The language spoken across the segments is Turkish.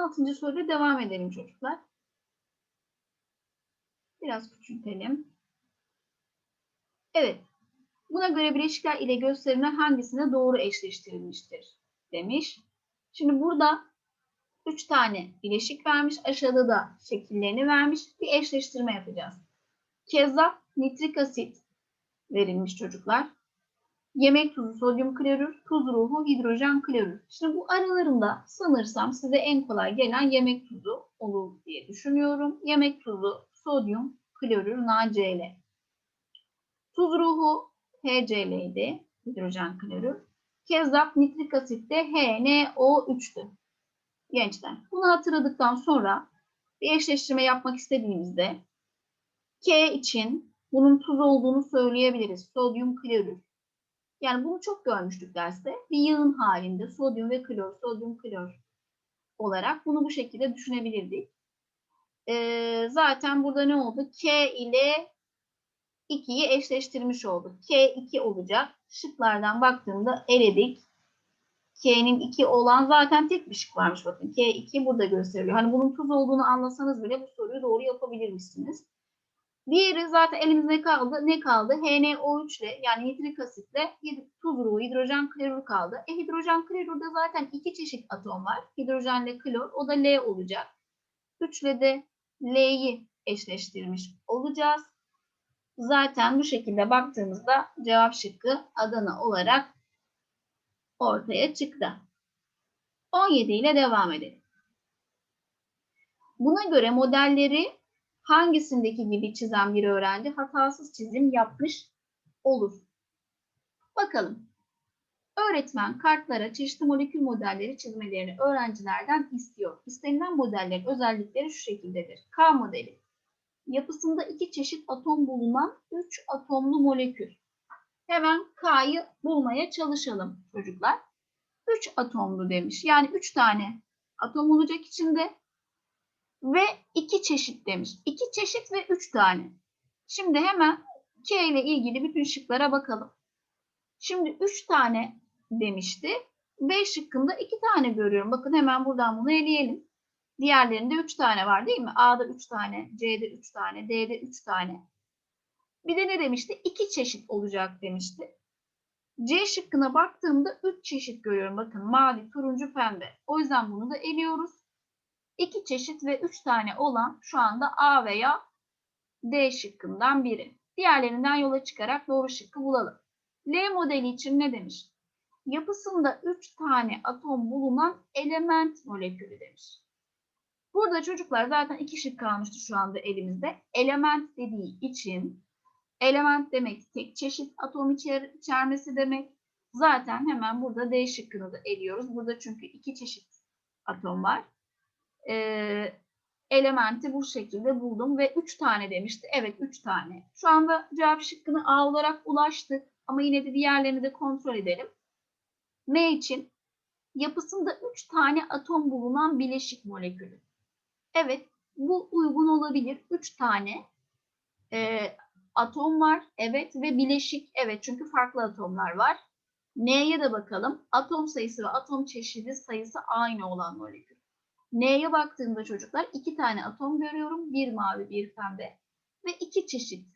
16. soruda devam edelim çocuklar. Biraz küçültelim. Evet. Buna göre bileşikler ile gösterilen hangisine doğru eşleştirilmiştir demiş. Şimdi burada 3 tane bileşik vermiş. Aşağıda da şekillerini vermiş. Bir eşleştirme yapacağız. Kezzap, nitrik asit verilmiş çocuklar. Yemek tuzu, sodyum klorür, tuz ruhu, hidrojen klorür. Şimdi bu aralarında sanırsam size en kolay gelen yemek tuzu olur diye düşünüyorum. Yemek tuzu, sodyum, klorür, NaCl. Tuz ruhu HCl'ydi, hidrojen klorür. Kezzap nitrik asit de HNO3'tü. Gençler, bunu hatırladıktan sonra bir eşleştirme yapmak istediğimizde K için bunun tuz olduğunu söyleyebiliriz. Sodyum klorür. Yani bunu çok görmüştük derste. Bir yığın halinde sodyum ve klor, sodyum klor olarak bunu bu şekilde düşünebilirdik. Ee, zaten burada ne oldu? K ile 2'yi eşleştirmiş olduk. K 2 olacak. Şıklardan baktığımda eledik. K'nin 2 olan zaten tek bir şık varmış bakın. K 2 burada gösteriliyor. Hani bunun tuz olduğunu anlasanız bile bu soruyu doğru yapabilirmişsiniz. Diğeri zaten elimizde kaldı? Ne kaldı? HNO3 ile yani nitrik asitle tuz ruhu, hidrojen klorür kaldı. E hidrojen klorürde zaten iki çeşit atom var. Hidrojenle klor. O da L olacak. 3 ile de L'yi eşleştirmiş olacağız. Zaten bu şekilde baktığımızda cevap şıkkı Adana olarak ortaya çıktı. 17 ile devam edelim. Buna göre modelleri hangisindeki gibi çizen bir öğrenci hatasız çizim yapmış olur? Bakalım. Öğretmen kartlara çeşitli molekül modelleri çizmelerini öğrencilerden istiyor. İstenilen modellerin özellikleri şu şekildedir. K modeli. Yapısında iki çeşit atom bulunan 3 atomlu molekül. Hemen K'yı bulmaya çalışalım çocuklar. 3 atomlu demiş. Yani 3 tane atom olacak içinde ve iki çeşit demiş. İki çeşit ve üç tane. Şimdi hemen K ile ilgili bütün şıklara bakalım. Şimdi üç tane demişti. B şıkkında iki tane görüyorum. Bakın hemen buradan bunu eleyelim. Diğerlerinde üç tane var değil mi? A'da üç tane, C'de üç tane, D'de üç tane. Bir de ne demişti? İki çeşit olacak demişti. C şıkkına baktığımda üç çeşit görüyorum. Bakın mavi, turuncu, pembe. O yüzden bunu da eliyoruz. İki çeşit ve üç tane olan şu anda A veya D şıkkından biri. Diğerlerinden yola çıkarak doğru şıkkı bulalım. L modeli için ne demiş? Yapısında 3 tane atom bulunan element molekülü demiş. Burada çocuklar zaten iki şık kalmıştı şu anda elimizde. Element dediği için element demek tek çeşit atom içer içermesi demek. Zaten hemen burada D şıkkını da eliyoruz. Burada çünkü iki çeşit atom var e, elementi bu şekilde buldum ve 3 tane demişti. Evet 3 tane. Şu anda cevap şıkkını A olarak ulaştık ama yine de diğerlerini de kontrol edelim. M için yapısında 3 tane atom bulunan bileşik molekülü. Evet bu uygun olabilir. 3 tane e, atom var. Evet ve bileşik. Evet çünkü farklı atomlar var. N'ye de bakalım. Atom sayısı ve atom çeşidi sayısı aynı olan molekül. N'ye baktığımda çocuklar iki tane atom görüyorum. Bir mavi, bir pembe ve iki çeşit.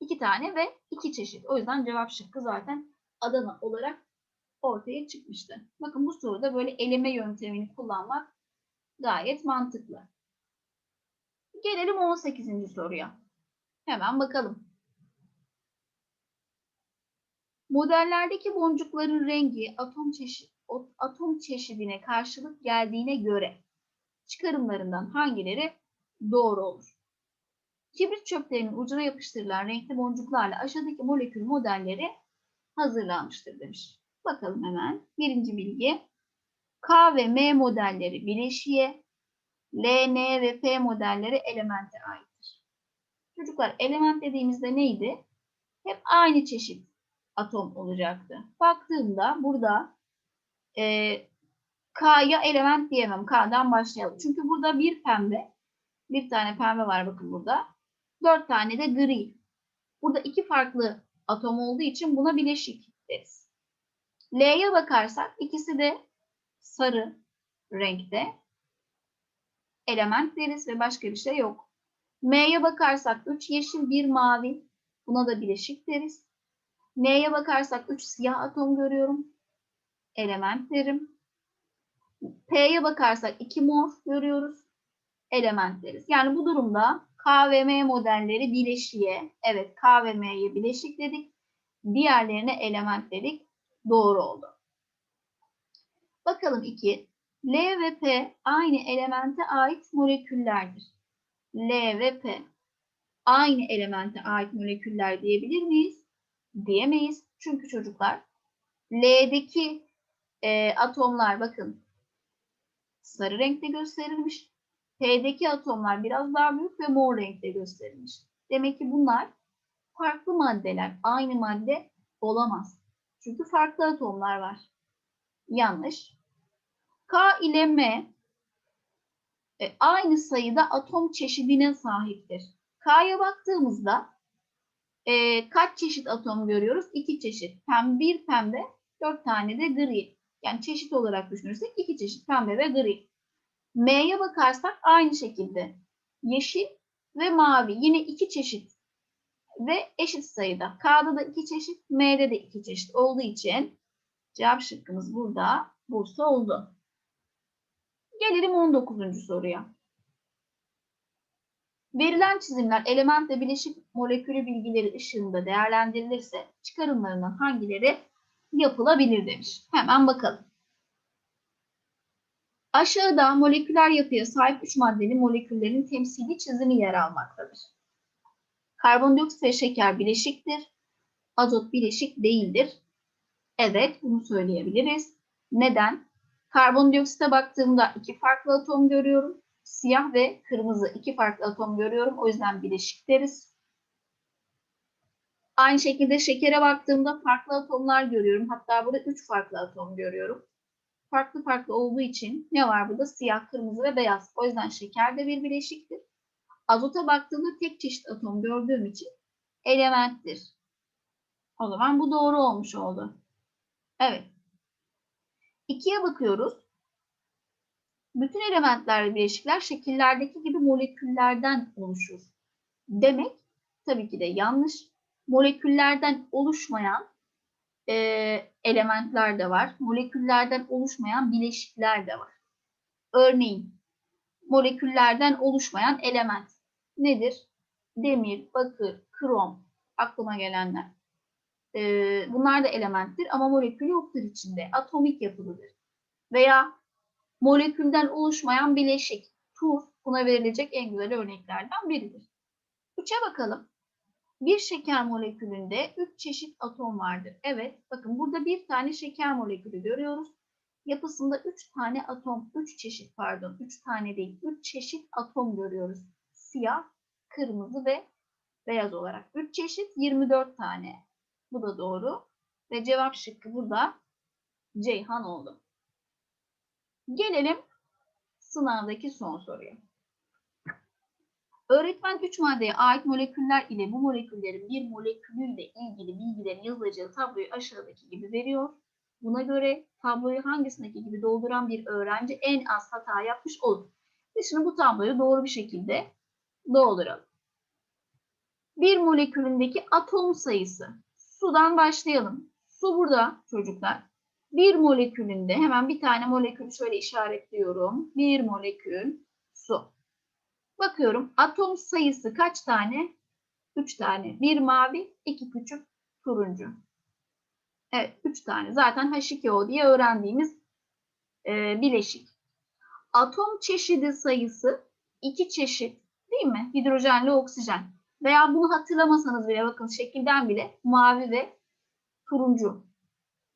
İki tane ve iki çeşit. O yüzden cevap şıkkı zaten Adana olarak ortaya çıkmıştı. Bakın bu soruda böyle eleme yöntemini kullanmak gayet mantıklı. Gelelim 18. soruya. Hemen bakalım. Modellerdeki boncukların rengi atom çeşit atom çeşidine karşılık geldiğine göre çıkarımlarından hangileri doğru olur? Kibrit çöplerinin ucuna yapıştırılan renkli boncuklarla aşağıdaki molekül modelleri hazırlanmıştır demiş. Bakalım hemen. Birinci bilgi. K ve M modelleri bileşiğe, L, N ve P modelleri elemente aittir. Çocuklar element dediğimizde neydi? Hep aynı çeşit atom olacaktı. Baktığımda burada e, K'ya element diyemem. K'dan başlayalım. Çünkü burada bir pembe, bir tane pembe var bakın burada. Dört tane de gri. Burada iki farklı atom olduğu için buna bileşik deriz. L'ye bakarsak ikisi de sarı renkte. element deriz ve başka bir şey yok. M'ye bakarsak 3 yeşil, 1 mavi. Buna da bileşik deriz. N'ye bakarsak 3 siyah atom görüyorum. Element derim. P'ye bakarsak 2 mor görüyoruz. Element deriz. Yani bu durumda K ve M modelleri bileşiğe, evet K bileşik dedik. Diğerlerine element dedik. Doğru oldu. Bakalım 2. L ve P aynı elemente ait moleküllerdir. L ve P aynı elemente ait moleküller diyebilir miyiz? Diyemeyiz. Çünkü çocuklar L'deki e, atomlar bakın sarı renkte gösterilmiş. P'deki atomlar biraz daha büyük ve mor renkte gösterilmiş. Demek ki bunlar farklı maddeler. Aynı madde olamaz. Çünkü farklı atomlar var. Yanlış. K ile M e, aynı sayıda atom çeşidine sahiptir. K'ya baktığımızda e, kaç çeşit atom görüyoruz? İki çeşit. Pembe, bir pembe, dört tane de gri. Yani çeşit olarak düşünürsek iki çeşit pembe ve gri. M'ye bakarsak aynı şekilde. Yeşil ve mavi. Yine iki çeşit ve eşit sayıda. K'da da iki çeşit, M'de de iki çeşit olduğu için cevap şıkkımız burada Bursa oldu. Gelelim 19. soruya. Verilen çizimler element ve bileşik molekülü bilgileri ışığında değerlendirilirse çıkarımlarından hangileri yapılabilir demiş. Hemen bakalım. Aşağıda moleküler yapıya sahip 3 maddenin moleküllerin temsili çizimi yer almaktadır. Karbondioksit ve şeker bileşiktir. Azot bileşik değildir. Evet, bunu söyleyebiliriz. Neden? Karbondioksite baktığımda iki farklı atom görüyorum. Siyah ve kırmızı iki farklı atom görüyorum. O yüzden bileşik deriz. Aynı şekilde şekere baktığımda farklı atomlar görüyorum. Hatta burada üç farklı atom görüyorum. Farklı farklı olduğu için ne var burada? Siyah, kırmızı ve beyaz. O yüzden şeker de bir bileşiktir. Azota baktığımda tek çeşit atom gördüğüm için elementtir. O zaman bu doğru olmuş oldu. Evet. İkiye bakıyoruz. Bütün elementler ve bileşikler şekillerdeki gibi moleküllerden oluşur. Demek tabii ki de yanlış. Moleküllerden oluşmayan e, elementler de var. Moleküllerden oluşmayan bileşikler de var. Örneğin moleküllerden oluşmayan element nedir? Demir, bakır, krom aklıma gelenler. Ee, bunlar da elementtir ama molekül yoktur içinde. Atomik yapılıdır. Veya molekülden oluşmayan bileşik, tuz buna verilecek en güzel örneklerden biridir. Üçe bakalım. Bir şeker molekülünde üç çeşit atom vardır. Evet, bakın burada bir tane şeker molekülü görüyoruz. Yapısında üç tane atom, üç çeşit pardon, üç tane değil, üç çeşit atom görüyoruz. Siyah, kırmızı ve beyaz olarak. Üç çeşit 24 tane. Bu da doğru. Ve cevap şıkkı burada Ceyhan oldu. Gelelim sınavdaki son soruya. Öğretmen 3 maddeye ait moleküller ile bu moleküllerin bir molekülüyle ilgili bilgilerin yazılacağı tabloyu aşağıdaki gibi veriyor. Buna göre tabloyu hangisindeki gibi dolduran bir öğrenci en az hata yapmış olur. Ve şimdi bu tabloyu doğru bir şekilde dolduralım. Bir molekülündeki atom sayısı. Sudan başlayalım. Su burada çocuklar. Bir molekülünde hemen bir tane molekül şöyle işaretliyorum. Bir molekül su. Bakıyorum atom sayısı kaç tane? Üç tane. Bir mavi, iki küçük turuncu. Evet, üç tane. Zaten H2O diye öğrendiğimiz e, bileşik. Atom çeşidi sayısı iki çeşit değil mi? Hidrojenli oksijen. Veya bunu hatırlamasanız bile bakın şekilden bile mavi ve turuncu.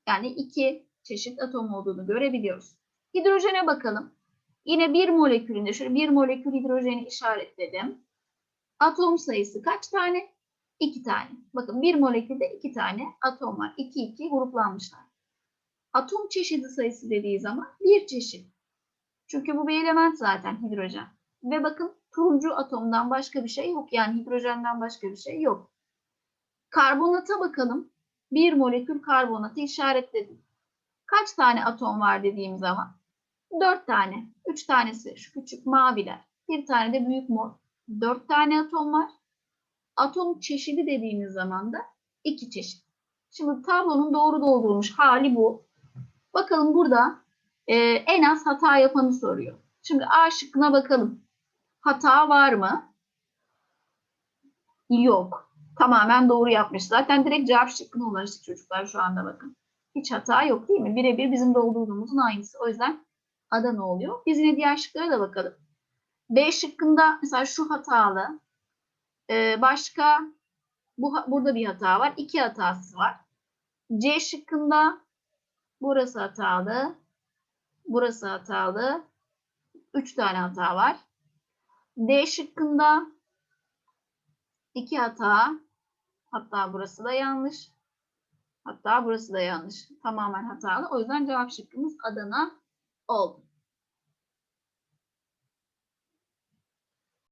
Yani iki çeşit atom olduğunu görebiliyoruz. Hidrojene bakalım. Yine bir molekülünde şöyle bir molekül hidrojeni işaretledim. Atom sayısı kaç tane? İki tane. Bakın bir molekülde iki tane atom var. İki iki gruplanmışlar. Atom çeşidi sayısı dediği zaman bir çeşit. Çünkü bu bir element zaten hidrojen. Ve bakın turuncu atomdan başka bir şey yok. Yani hidrojenden başka bir şey yok. Karbonata bakalım. Bir molekül karbonatı işaretledim. Kaç tane atom var dediğim zaman Dört tane. Üç tanesi şu küçük maviler. Bir tane de büyük mor. Dört tane atom var. Atom çeşidi dediğimiz zaman da iki çeşit. Şimdi tablonun doğru doldurulmuş hali bu. Bakalım burada e, en az hata yapanı soruyor. Şimdi A şıkkına bakalım. Hata var mı? Yok. Tamamen doğru yapmış. Zaten direkt cevap şıkkına ulaştık çocuklar şu anda bakın. Hiç hata yok değil mi? Birebir bizim doldurduğumuzun aynısı. O yüzden Adana oluyor. Biz yine diğer şıklara da bakalım. B şıkkında mesela şu hatalı. Ee, başka bu burada bir hata var. İki hatası var. C şıkkında burası hatalı. Burası hatalı. Üç tane hata var. D şıkkında iki hata. Hatta burası da yanlış. Hatta burası da yanlış. Tamamen hatalı. O yüzden cevap şıkkımız Adana oldu.